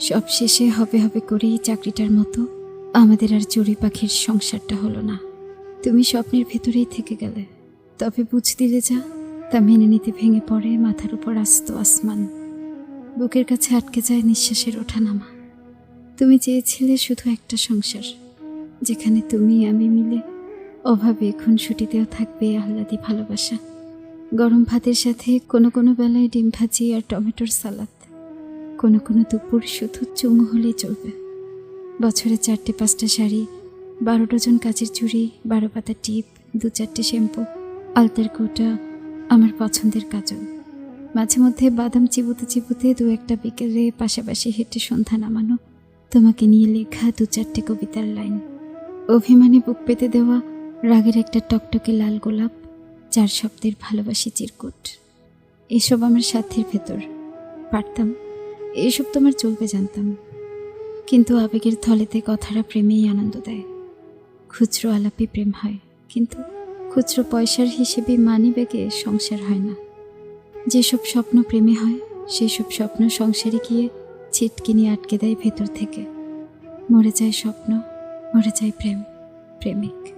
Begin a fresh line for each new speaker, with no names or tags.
সব শেষে হবে হবে করেই চাকরিটার মতো। আমাদের আর চড়ি পাখির সংসারটা হলো না। তুমি স্বপ্নের ভেতরেই থেকে গেলে। তবে বুঝ দিলে যা, তা মেনে নিতে ভেঙে পড়ে মাথার উপর আস্ত আসমান। বুকের কাছে আটকে যায় নিঃশ্বাসের ওঠানামা। তুমি চেয়েছিলে শুধু একটা সংসার, যেখানে তুমি আমি মিলে অভাবে খুনসুটিতেও থাকবে আহ্লাদি ভালোবাসা। গরম ভাতের সাথে কোনো কোনো বেলায় ডিম ভাজি আর টমেটোর সালাদ। কোনো কোনো দুপুর শুধু চুমু হলেই চলবে। বছরে চারটে, পাঁচটা শাড়ি, বারো ডজন কাচের চুড়ি, বারো পাতা টিপ, দু চারটে শ্যাম্পু, আলতার কোটা, আমার পছন্দের কাজল। মাঝে মধ্যে বাদাম চিবুতে চিবুতে দু একটা বিকেলে পাশাপাশি হেঁটে সন্ধ্যা নামানো, তোমাকে নিয়ে লেখা দু চারটে কবিতার লাইন। অভিমানে বুক পেতে দেওয়া রাগের একটা টকটকে লাল গোলাপ, চার শব্দের ভালোবাসি চিরকুট। এসব আমার সাধ্যের ভেতর। পারতাম এসব তোমার চলবে জানতাম। কিন্তু আবেগের থলেতে কথাটা প্রেমেই আনন্দ দেয়। খুচরো আলাপি প্রেম হয়, কিন্তু খুচরো পয়সার হিসেবে মানি সংসার হয় না। যেসব স্বপ্ন প্রেমে হয় সেই সব স্বপ্ন সংসারে গিয়ে ছিটকিনি আটকে দেয় ভেতর থেকে। মরে যায় স্বপ্ন, মরে যায় প্রেম, প্রেমিক।